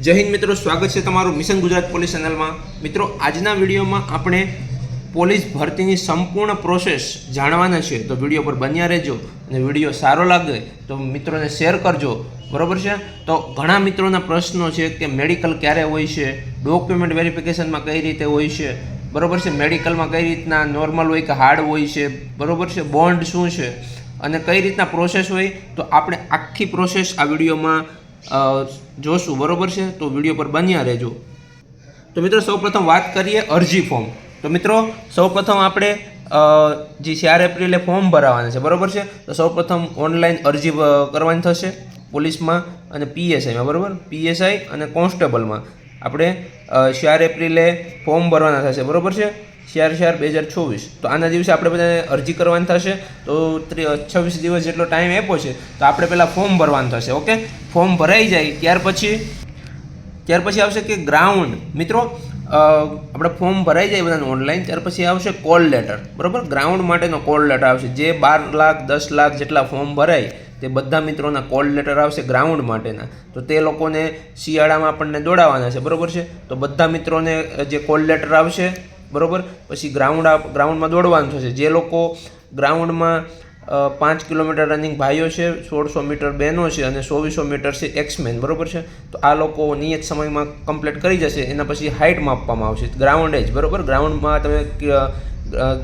જય હિન્દ મિત્રો, સ્વાગત છે તમારું મિશન ગુજરાત પોલીસ ચેનલમાં. મિત્રો, આજના વિડીયોમાં આપણે પોલીસ ભરતીની સંપૂર્ણ પ્રોસેસ જાણવાના છે. તો વીડિયો પર બન્યા રહેજો અને વીડિયો સારો લાગે તો મિત્રોને શેર કરજો. બરોબર છે? તો ઘણા મિત્રોના પ્રશ્નો છે કે મેડિકલ ક્યારે હોય છે, ડોક્યુમેન્ટ વેરિફિકેશનમાં કઈ રીતે હોય છે, બરોબર છે? મેડિકલમાં કઈ રીતના નોર્મલ હોય કે હાર્ડ હોય છે, બરોબર છે? બોન્ડ શું છે? અને કઈ રીતના પ્રોસેસ હોય? તો આપણે આખી પ્રોસેસ આ વિડીયોમાં જોશું, બરોબર છે? તો વીડિયો પર બન્યા રહેજો. તો મિત્રો, સૌપ્રથમ વાત કરીએ અરજી ફોર્મ તો મિત્રો, સૌપ્રથમ આપણે જે ચાર એપ્રિલે ફોર્મ ભરાવાના છે, બરોબર છે? તો સૌપ્રથમ ઓનલાઈન અરજી કરવાની થશે પોલીસમાં અને પીએસઆઈમાં બરાબર? પીએસઆઈ અને કોન્સ્ટેબલમાં. આપણે ચાર એપ્રિલે ફોર્મ ભરવાના થશે, બરોબર છે? ચાર ચાર બે હજાર ચોવીસ. તો આના દિવસે આપણે બધાને અરજી કરવાની થશે. તો છવ્વીસ દિવસ જેટલો ટાઈમ આપ્યો છે, તો આપણે પહેલાં ફોર્મ ભરવાનું થશે ઓકે ફોર્મ ભરાઈ જાય, ત્યાર પછી ત્યાર પછી આવશે કે ગ્રાઉન્ડ મિત્રો આપણે ફોર્મ ભરાઈ જાય બધાને ઓનલાઈન ત્યાર પછી આવશે કોલ લેટર બરાબર? ગ્રાઉન્ડ માટેનો કોલ લેટર આવશે. જે બાર લાખ, દસ લાખ જેટલા ફોર્મ ભરાય, તે બધા મિત્રોના કોલ લેટર આવશે ગ્રાઉન્ડ માટેના. તો તે લોકોને શિયાળામાં આપણને દોડાવવાના છે. બરાબર છે? તો બધા મિત્રોને જે કોલ લેટર આવશે બરાબર? પછી ગ્રાઉન્ડ ગ્રાઉન્ડમાં દોડવાનું થશે. જે લોકો ગ્રાઉન્ડમાં પાંચ કિલોમીટર રનિંગ ભાઈઓ છે, સોળસો મીટર બહેનો છે અને ચોવીસો મીટર છે એક્સમેન બરાબર છે? તો આ લોકો નિયત સમયમાં કમ્પ્લીટ કરી જશે. એના પછી હાઇટ માપવામાં આવશે. ગ્રાઉન્ડ એજ બરાબર? ગ્રાઉન્ડમાં તમે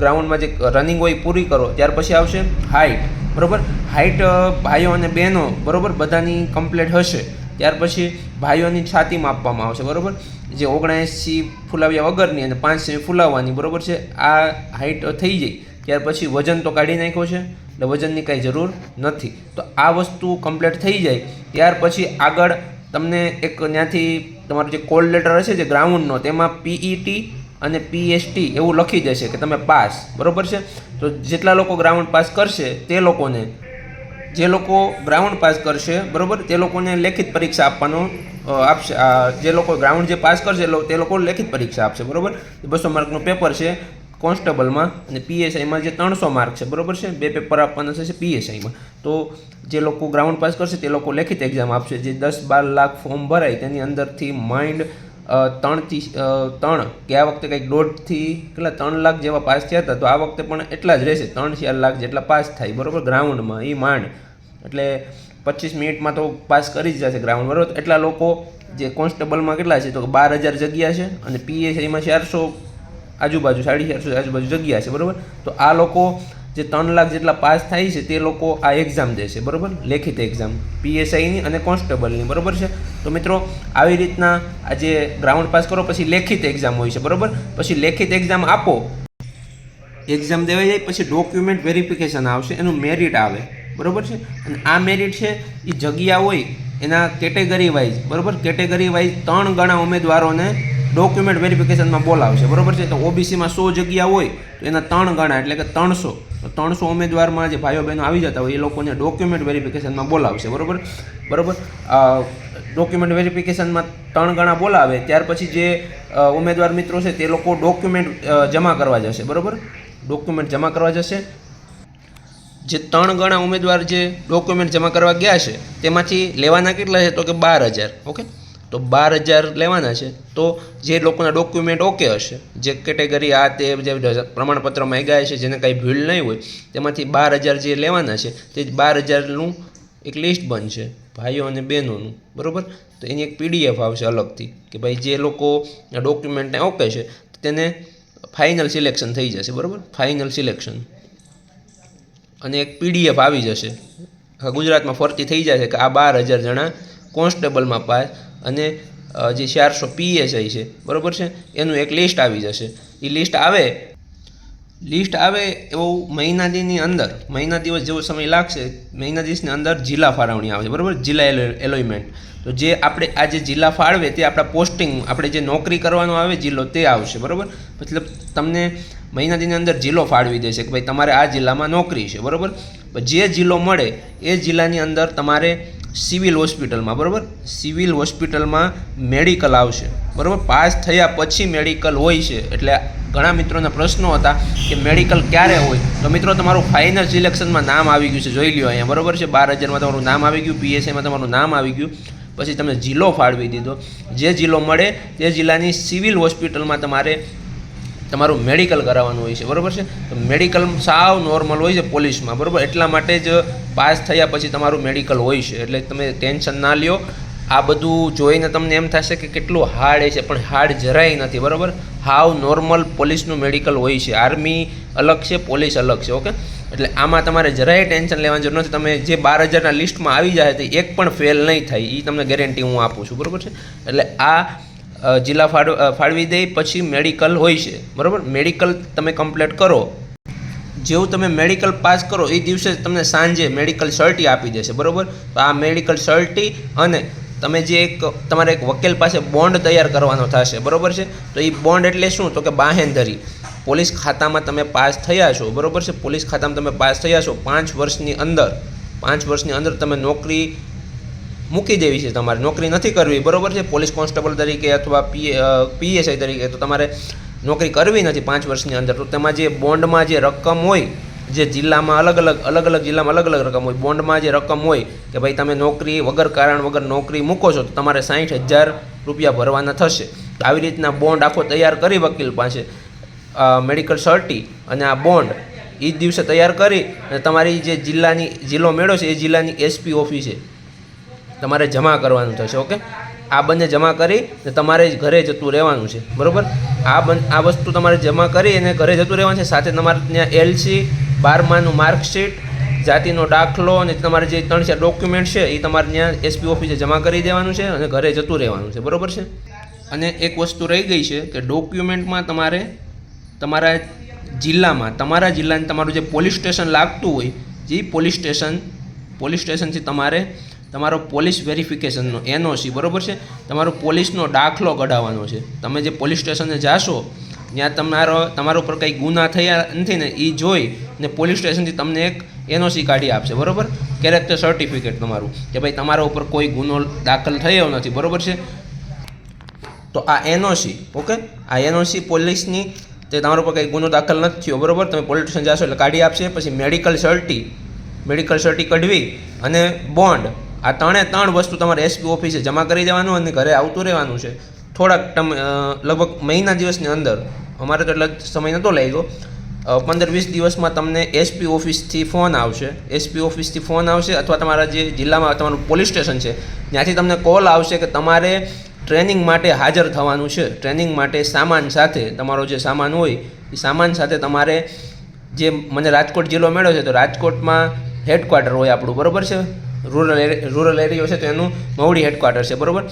ગ્રાઉન્ડમાં જે રનિંગ હોય પૂરી કરો. ત્યાર પછી આવશે હાઇટ બરાબર? હાઇટ ભાઈઓ અને બહેનો. બરાબર? બધાની કમ્પ્લીટ હશે. ત્યાર પછી ભાઈઓની છાતી માપવામાં આવશે. બરોબર? જે ઓગણએંસી ફૂલાવ્યા વગરની અને પાંચ સેમી ફૂલાવવાની, બરાબર છે? આ હાઇટ થઈ જાય ત્યાર પછી વજન તો કાઢી નાખ્યો છે, એટલે વજનની કાંઈ જરૂર નથી. તો આ વસ્તુ કમ્પ્લીટ થઈ જાય. ત્યાર પછી આગળ તમને એક ત્યાંથી તમારો જે કોલ લેટર હશે જે ગ્રાઉન્ડનો તેમાં પીઈટી અને પીએસટી એવું લખી દેશે કે તમે પાસ, બરાબર છે? તો જેટલા લોકો ગ્રાઉન્ડ પાસ કરશે તે લોકોને જે લોકો ગ્રાઉન્ડ પાસ કરશે, બરાબર? તે લોકોને લેખિત પરીક્ષા આપવાનો આપશે. જે લોકો ગ્રાઉન્ડ જે પાસ કરશે તે લોકો લેખિત પરીક્ષા આપશે, બરાબર? બસો માર્કનું પેપર છે કોન્સ્ટેબલમાં અને પીએસઆઈમાં જે ત્રણસો માર્ક છે, બરાબર છે? બે પેપર આપવાના થશે પીએસઆઈમાં. તો જે લોકો ગ્રાઉન્ડ પાસ કરશે, તે લોકો લેખિત એક્ઝામ આપશે. જે દસ બાર લાખ ફોર્મ ભરાય, તેની અંદરથી માઇન્ડ ત્રણથી ત્રણ, કે આ વખતે કંઈક દોઢથી કેટલા, ત્રણ લાખ જેવા પાસ થયા હતા, તો આ વખતે પણ એટલા જ રહેશે. ત્રણ ચાર લાખ જેટલા પાસ થાય, બરાબર? ગ્રાઉન્ડમાં એ માંડ એટલે પચીસ મિનિટમાં તો પાસ કરી જ જશે ગ્રાઉન્ડ બરાબર? એટલા લોકો જે કોન્સ્ટેબલમાં કેટલા છે તો બાર હજાર જગ્યા છે અને પીએસઆઈમાં ચારસો આજુબાજુ, સાડી ચારસો આજુબાજુ જગ્યા છે, બરાબર? તો આ લોકો જે ત્રણ લાખ જેટલા પાસ થાય છે તે લોકો આ એક્ઝામ દેશે બરાબર? લેખિત એક્ઝામ પીએસઆઈની અને કોન્સ્ટેબલની, બરોબર છે? તો મિત્રો, આવી રીતના આ જે ગ્રાઉન્ડ પાસ કરો, પછી લેખિત એક્ઝામ હોય છે, બરાબર? પછી લેખિત એક્ઝામ આપો. એક્ઝામ દેવાઈ જાય, પછી ડોક્યુમેન્ટ વેરિફિકેશન આવશે, એનું મેરિટ આવે. બરોબર છે? અને આ મેરિટ છે એ જગ્યા હોય, એના કેટેગરી વાઇઝ બરાબર? કેટેગરી વાઇઝ ત્રણ ગણા ઉમેદવારોને ડોક્યુમેન્ટ વેરિફિકેશનમાં બોલાવશે, બરાબર છે? તો ઓબીસીમાં સો જગ્યા હોય, તો એના ત્રણ ગણા, એટલે કે ત્રણસો. ત્રણસો ઉમેદવારમાં જે ભાઈઓ બહેનો આવી જતા હોય, એ લોકોને ડોક્યુમેન્ટ વેરિફિકેશનમાં બોલાવશે, બરાબર? બરાબર? ડોક્યુમેન્ટ વેરિફિકેશનમાં ત્રણ ગણા બોલાવે, ત્યાર પછી જે ઉમેદવાર મિત્રો છે, તે લોકો ડોક્યુમેન્ટ જમા કરવા જશે, બરાબર? ડોક્યુમેન્ટ જમા કરવા જશે જે ત્રણ ગણા ઉમેદવાર જે ડોક્યુમેન્ટ જમા કરવા ગયા છે, તેમાંથી લેવાના કેટલા છે? તો કે બાર હજાર. ઓકે? તો બાર હજાર લેવાના છે. તો જે લોકોના ડોક્યુમેન્ટ ઓકે હશે, જે કેટેગરી આ તે જે પ્રમાણપત્રમાં ગયા છે, જેને કાંઈ ભીડ નહીં હોય, તેમાંથી બાર હજાર જે લેવાના છે, તે બાર હજારનું એક લિસ્ટ બનશે, ભાઈઓ અને બહેનોનું. બરાબર? તો એની એક પીડીએફ આવશે અલગથી, કે ભાઈ જે લોકો ડોક્યુમેન્ટને ઓકે છે, તેને ફાઇનલ સિલેક્શન થઈ જશે. બરાબર? ફાઇનલ સિલેક્શન અને એક પીડીએફ આવી જશે. ગુજરાતમાં ફરતી થઈ જશે કે આ બાર હજાર જણા કોન્સ્ટેબલમાં પાસ અને જે ચારસો પીએસઆઈ છે, બરાબર છે? એનું એક લિસ્ટ આવી જશે. એ લિસ્ટ આવે? લિસ્ટ આવે એવું મહિના દીની અંદર. મહિના દિવસ જેવો સમય લાગશે. મહિના દિવસની અંદર જિલ્લા ફાળવણી આવશે બરાબર? જિલ્લા એલો એલોઇમેન્ટ તો જે આપણે આ જે જિલ્લા ફાળવે તે આપણા પોસ્ટિંગ, આપણે જે નોકરી કરવાનો આવે જિલ્લો તે આવશે, બરાબર? મતલબ તમને મહિના દીની અંદર જિલ્લો ફાળવી દેશે કે ભાઈ તમારે આ જિલ્લામાં નોકરી છે, બરાબર? જે જિલ્લો મળે એ જિલ્લાની અંદર તમારે સિવિલ હોસ્પિટલમાં, બરાબર? સિવિલ હોસ્પિટલમાં મેડિકલ આવશે, બરાબર? પાસ થયા પછી મેડિકલ હોય છે. એટલે ઘણા મિત્રોના પ્રશ્નો હતા કે મેડિકલ ક્યારે હોય? તો મિત્રો, તમારું ફાઇનલ સિલેક્શનમાં નામ આવી ગયું છે. જોઈ લ્યો અહીંયા, બરાબર છે? બાર હજારમાં તમારું નામ આવી ગયું પીએસઆઈમાં તમારું નામ આવી ગયું. પછી તમને જિલ્લો ફાળવી દીધો. જે જિલ્લો મળે તે જિલ્લાની સિવિલ હોસ્પિટલમાં તમારે તમારું મેડિકલ કરાવવાનું હોય છે, બરાબર છે? તો મેડિકલ સાવ નોર્મલ હોય છે પોલીસમાં, બરાબર? એટલા માટે જ પાસ થયા પછી તમારું મેડિકલ હોય છે. એટલે તમે ટેન્શન ના લ્યો. આ બધું જોઈને તમને એમ થશે કે કેટલું હાર્ડ છે, પણ હાર્ડ જરાય નથી, બરાબર? હાવ નોર્મલ પોલીસનું મેડિકલ હોય છે. આર્મી અલગ છે, પોલીસ અલગ છે, ઓકે? એટલે આમાં તમારે જરાય ટેન્શન લેવાની જરૂર નથી. તમે જે બાર હજારના લિસ્ટમાં આવી જાય તો એક પણ ફેલ નહીં થાય. એ તમને ગેરંટી હું આપું છું, બરાબર છે? એટલે આ જિલ્લા ફાળ ફાળવી દઈ પછી મેડિકલ હોય છે. બરાબર? મેડિકલ તમે કમ્પ્લીટ કરો. જેવું તમે મેડિકલ પાસ કરો, એ દિવસે તમને સાંજે મેડિકલ સર્ટી આપી દેશે. બરાબર? તો આ મેડિકલ સર્ટી અને તમે જે એક, તમારે એક વકીલ પાસે બોન્ડ તૈયાર કરવાનો થશે. બરાબર છે? તો એ બોન્ડ એટલે શું? તો કે બાહેંધરી. પોલીસ ખાતામાં તમે પાસ થયા છો. બરાબર છે? પોલીસ ખાતામાં તમે પાસ થયા છો પાંચ વર્ષની અંદર. પાંચ વર્ષની અંદર તમે નોકરી મૂકી દેવી છે તમારે નોકરી નથી કરવી. બરાબર છે? પોલીસ કોન્સ્ટેબલ તરીકે અથવા પી પીએસઆઈ તરીકે તો તમારે નોકરી કરવી નથી પાંચ વર્ષની અંદર. તો તેમાં જે બોન્ડમાં જે રકમ હોય, જે જિલ્લામાં અલગ અલગ અલગ અલગ જિલ્લામાં અલગ અલગ રકમ હોય, બોન્ડમાં જે રકમ હોય કે ભાઈ તમે નોકરી વગર કારણ વગર નોકરી મૂકો છો, તો તમારે સાઠ હજાર રૂપિયા ભરવાના થશે. આવી રીતના બોન્ડ આખો તૈયાર કરી વકીલ પાસે મેડિકલ સર્ટી અને આ બોન્ડ એ જ દિવસે તૈયાર કરી અને તમારી જે જિલ્લાની, જિલ્લો મેળો છે એ જિલ્લાની એસપી ઓફિસે તમારે જમા કરવાનું થશે ઓકે આ બંને જમા કરી ને તમારે ઘરે જતું રહેવાનું છે, બરાબર? આ બન, આ વસ્તુ તમારે જમા કરી અને ઘરે જતું રહેવાનું છે, સાથે તમારે ત્યાં એલસી બારમાનું માર્કશીટ, જાતિનો દાખલો અને તમારે જે ત્રણ ચાર ડોક્યુમેન્ટ છે એ તમારે ત્યાં એસપી ઓફિસે જમા કરી દેવાનું છે અને ઘરે જતું રહેવાનું છે, બરાબર છે? અને એક વસ્તુ રહી ગઈ છે કે ડોક્યુમેન્ટમાં તમારે તમારા જિલ્લામાં, તમારા જિલ્લાને તમારું જે પોલીસ સ્ટેશન લાગતું હોય જે પોલીસ સ્ટેશન, પોલીસ સ્ટેશનથી તમારે તમારો પોલીસ વેરિફિકેશનનો એનઓસી બરાબર છે? તમારો પોલીસનો દાખલો કઢાવવાનો છે. તમે જે પોલીસ સ્ટેશને જાશો, ત્યાં તમારો, તમારા ઉપર કંઈ ગુના થયા નથી ને એ જોઈ ને પોલીસ સ્ટેશનથી તમને એક એનઓસી કાઢી આપશે, બરાબર? કેરેક્ટર સર્ટિફિકેટ તમારું, કે ભાઈ તમારા ઉપર કોઈ ગુનો દાખલ થયો નથી, બરાબર છે? તો આ એનઓસી, ઓકે? આ એનઓસી પોલીસની તે તમારા ઉપર કંઈ ગુનો દાખલ નથી થયો, બરાબર? તમે પોલીસ સ્ટેશન જાશો એટલે કાઢી આપશે, પછી મેડિકલ સર્ટી મેડિકલ સર્ટી કઢવી અને બોન્ડ આ ત્રણે ત્રણ વસ્તુ તમારે એસપી ઓફિસે જમા કરી દેવાનું અને ઘરે આવતું રહેવાનું છે. થોડાક ટમ લગભગ મહિના દિવસની અંદર, અમારે તો એટલો સમય નહોતો લાગ્યો પંદર વીસ દિવસમાં તમને એસપી ઓફિસથી ફોન આવશે. એસપી ઓફિસથી ફોન આવશે અથવા તમારા જે જિલ્લામાં તમારું પોલીસ સ્ટેશન છે, ત્યાંથી તમને કોલ આવશે કે તમારે ટ્રેનિંગ માટે હાજર થવાનું છે. ટ્રેનિંગ માટે સામાન સાથે, તમારો જે સામાન હોય, એ સામાન સાથે તમારે જે મને રાજકોટ જિલ્લો મળ્યો છે, તો રાજકોટમાં હેડક્વાર્ટર હોય આપણું, બરાબર છે? રૂરલ રૂરલ એરિયો છે તો એનું મવડી હેડક્વાર્ટર છે, બરાબર?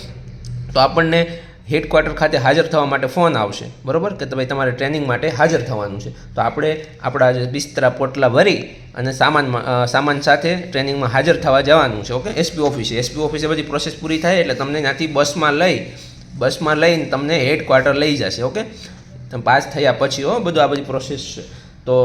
તો આપણને હેડક્વાર્ટર ખાતે હાજર થવા માટે ફોન આવશે, બરાબર? કે ભાઈ તમારે ટ્રેનિંગ માટે હાજર થવાનું છે. તો આપણે આપણા જે બિસ્તરા પોટલા ભરી અને સામાનમાં સામાન સાથે ટ્રેનિંગમાં હાજર થવા જવાનું છે, ઓકે? એસપી ઓફિસે એસપી ઓફિસે બધી પ્રોસેસ પૂરી થાય એટલે તમને ત્યાંથી બસમાં લઈ, બસમાં લઈને તમને હેડક્વાર્ટર લઈ જશે, ઓકે? તમે પાસ થયા પછી, હો, બધું આ બધી પ્રોસેસ છે. તો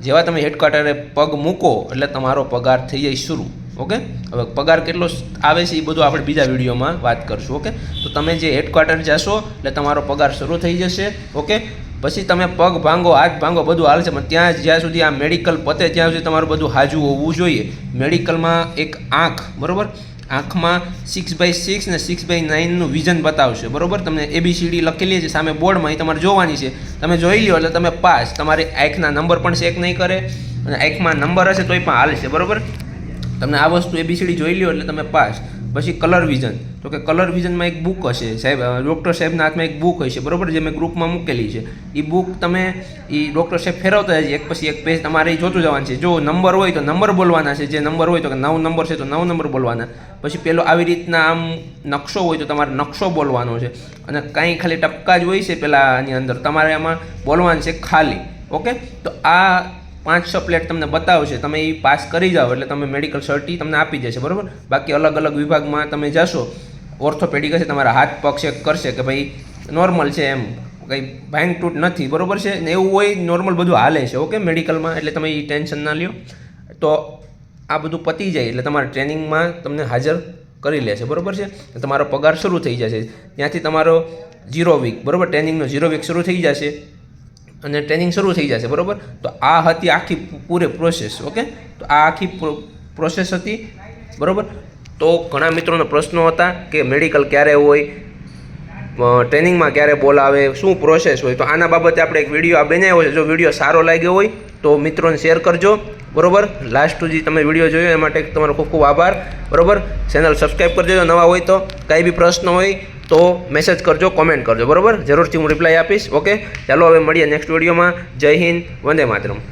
જેવા તમે હેડક્વાર્ટરે પગ મૂકો એટલે તમારો પગાર થઈ જાય શરૂ. ઓકે? હવે પગાર કેટલો આવે છે એ બધું આપણે બીજા વિડીયોમાં વાત કરશું, ઓકે? તો તમે જે હેડક્વાર્ટર જશો, એટલે તમારો પગાર શરૂ થઈ જશે, ઓકે? પછી તમે પગ ભાંગો, હાથ ભાંગો, બધું હાલશે પણ ત્યાં જ્યાં સુધી આ મેડિકલ પતે, ત્યાં સુધી તમારું બધું હાજુ હોવું જોઈએ. મેડિકલમાં એક આંખ, બરાબર? આંખમાં સિક્સ બાય સિક્સ ને સિક્સ બાય નાઇનનું વિઝન બતાવશે, બરાબર? તમને એબીસીડી લખેલી છે, સામે બોર્ડમાં એ તમારે જોવાની છે. તમે જોઈ લ્યો, એટલે તમે પાસ. તમારી આંખના નંબર પણ ચેક નહીં કરે, અને આંખમાં નંબર હશે તોય પણ હાલશે બરાબર? તમને આ વસ્તુ એબીસીડી જોઈ લ્યો એટલે તમે પાસ. પછી કલર વિઝન તો કે કલર વિઝનમાં એક બુક હશે. સાહેબ ડૉક્ટર સાહેબના હાથમાં એક બુક હશે. બરાબર જે મેં ગ્રુપમાં મૂકેલી છે. એ બુક તમે એ ડૉક્ટર સાહેબ ફેરવતા જશે એક પછી એક પેજ તમારે એ જોતું જવાનું છે. જો નંબર હોય તો નંબર બોલવાના છે. જે નંબર હોય તો કે નવ નંબર છે તો નવ નંબર બોલવાના. પછી પેલો આવી રીતના આમ નકશો હોય તો તમારે નકશો બોલવાનો છે. અને કાંઈ ખાલી ટપકા જ હોય છે પેલાની અંદર. તમારે આમાં બોલવાનું છે ખાલી. ઓકે? તો આ પાંચ છ પ્લેટ તમને બતાવશે, તમે એ પાસ કરી જાઓ એટલે તમે મેડિકલ સર્ટી તમને આપી દેશે, બરાબર? બાકી અલગ અલગ વિભાગમાં તમે જશો ઓર્થોપેડિક હશે, તમારા હાથ પગ કરશે કે ભાઈ નોર્મલ છે એમ, કંઈ ભાંગ તૂટ નથી, બરાબર છે? ને એવું હોય નોર્મલ બધું હાલે છે, ઓકે? મેડિકલમાં એટલે તમે એ ટેન્શન ના લ્યો. તો આ બધું પતી જાય, એટલે તમારા ટ્રેનિંગમાં તમને હાજર કરી લેશે, બરાબર છે? તમારો પગાર શરૂ થઈ જશે. ત્યાંથી તમારો ઝીરો વીક બરાબર? ટ્રેનિંગનો ઝીરો વીક શરૂ થઈ જશે. અને ટ્રેનિંગ શરૂ થઈ જશે, બરાબર? તો આ હતી આખી પૂરે પ્રોસેસ ઓકે તો આ આખી પ્રોસેસ હતી, બરાબર? તો ઘણા મિત્રોના પ્રશ્નો હતા કે મેડિકલ ક્યારે હોય ટ્રેનિંગમાં ક્યારે બોલાવે શું પ્રોસેસ હોય? તો આના બાબતે આપણે એક વીડિયો આ બનાવ્યો છે. જો વીડિયો સારો લાગ્યો હોય, તો મિત્રોને શેર કરજો, બરોબર? લાસ્ટ સુધી તમે વીડિયો જોયો, એ માટે તમારો ખૂબ ખૂબ આભાર, બરાબર? ચેનલ સબસ્ક્રાઈબ કરજો નવા હોય તો કાંઈ બી પ્રશ્ન હોય તો મેસેજ કરજો કોમેન્ટ કરજો. બરાબર? જરૂરથી હું રિપ્લાય આપીશ. ઓકે ચાલો, હવે મળીએ નેક્સ્ટ વિડીયોમાં જય હિન્દ. વંદે માતરમ.